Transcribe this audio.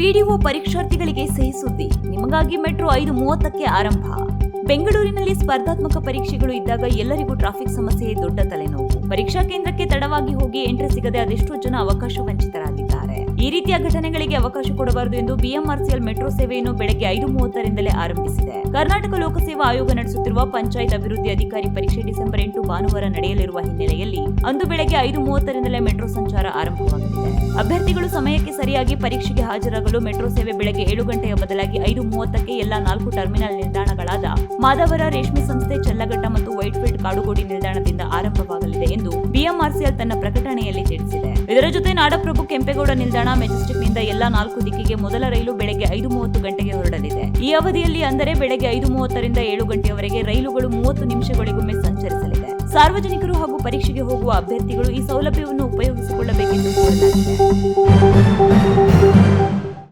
PDO ಪರೀಕ್ಷಾರ್ಥಿಗಳಿಗೆ ಸಹಿ ಸುದ್ದಿ. ನಿಮಗಾಗಿ ಮೆಟ್ರೋ ಐದು ಮೂವತ್ತಕ್ಕೆ ಆರಂಭ. ಬೆಂಗಳೂರಿನಲ್ಲಿ ಸ್ಪರ್ಧಾತ್ಮಕ ಪರೀಕ್ಷೆಗಳು ಇದ್ದಾಗ ಎಲ್ಲರಿಗೂ ಟ್ರಾಫಿಕ್ ಸಮಸ್ಯೆ, ದೊಡ್ಡ ತಲೆನೋವು. ಪರೀಕ್ಷಾ ಕೇಂದ್ರಕ್ಕೆ ತಡವಾಗಿ ಹೋಗಿ ಎಂಟ್ರಿ ಸಿಗದೆ ಅದೆಷ್ಟೋ ಜನ ಅವಕಾಶ ವಂಚಿತರಾಗಿದ್ದಾರೆ. ಈ ರೀತಿಯ ಘಟನೆಗಳಿಗೆ ಅವಕಾಶ ಕೊಡಬಾರದು ಎಂದು ಬಿಎಂಆರ್ಸಿಎಲ್ ಮೆಟ್ರೋ ಸೇವೆಯನ್ನು ಬೆಳಗ್ಗೆ ಐದು ಮೂವತ್ತರಿಂದಲೇ ಆರಂಭಿಸಿದೆ. ಕರ್ನಾಟಕ ಲೋಕಸೇವಾ ಆಯೋಗ ನಡೆಸುತ್ತಿರುವ ಪಂಚಾಯತ್ ಅಭಿವೃದ್ಧಿ ಅಧಿಕಾರಿ ಪರೀಕ್ಷೆ ಡಿಸೆಂಬರ್ ಎಂಟು ಭಾನುವಾರ ನಡೆಯಲಿರುವ ಹಿನ್ನೆಲೆಯಲ್ಲಿ ಅಂದು ಬೆಳಗ್ಗೆ ಐದು ಮೂವತ್ತರಿಂದಲೇ ಮೆಟ್ರೋ ಸಂಚಾರ ಆರಂಭವಾಗಲಿದೆ. ಅಭ್ಯರ್ಥಿಗಳು ಸಮಯಕ್ಕೆ ಸರಿಯಾಗಿ ಪರೀಕ್ಷೆಗೆ ಹಾಜರಾಗಲು ಮೆಟ್ರೋ ಸೇವೆ ಬೆಳಗ್ಗೆ ಏಳು ಗಂಟೆಯ ಬದಲಾಗಿ ಐದು ಮೂವತ್ತಕ್ಕೆ ಎಲ್ಲಾ ನಾಲ್ಕು ಟರ್ಮಿನಲ್ ನಿಲ್ದಾಣಗಳಾದ ಮಾದವರ ರೇಷ್ಮೆ ಸಂಸ್ಥೆ ಚಲ್ಲಘಟ್ಟ ಮತ್ತು ವೈಟ್ಫೀಲ್ಡ್ ಕಾಡುಗೋಡಿ ನಿಲ್ದಾಣದಿಂದ ಆರಂಭವಾಗಲಿದೆ ಎಂದು ಬಿಎಂಆರ್ಸಿಎಲ್ ತನ್ನ ಪ್ರಕಟಣೆಯಲ್ಲಿ ತಿಳಿಸಿದೆ. ಇದರ ಜೊತೆ ನಾಡಪ್ರಭು ಕೆಂಪೇಗೌಡ ನಿಲ್ದಾಣ ಮೆಜೆಸ್ಟಿಕ್ನಿಂದ ಎಲ್ಲಾ ನಾಲ್ಕು ದಿಕ್ಕಿಗೆ ಮೊದಲ ರೈಲು ಬೆಳಗ್ಗೆ ಐದು ಮೂವತ್ತು ಗಂಟೆಗೆ ಹೊರಡಲಿದೆ. ಈ ಅವಧಿಯಲ್ಲಿ ಅಂದರೆ ಬೆಳಗ್ಗೆ ಐದು ಮೂವತ್ತರಿಂದ ಏಳು ಗಂಟೆಯವರೆಗೆ ರೈಲುಗಳು ಮೂವತ್ತು ನಿಮಿಷಗಳಿಗೊಮ್ಮೆ ಸಂಚರಿಸಲಿದೆ. ಸಾರ್ವಜನಿಕರು ಹಾಗೂ ಪರೀಕ್ಷೆಗೆ ಹೋಗುವ ಅಭ್ಯರ್ಥಿಗಳು ಈ ಸೌಲಭ್ಯವನ್ನು ಉಪಯೋಗಿಸಿಕೊಳ್ಳಬೇಕೆಂದು ಕೋರಲಾಗಿದೆ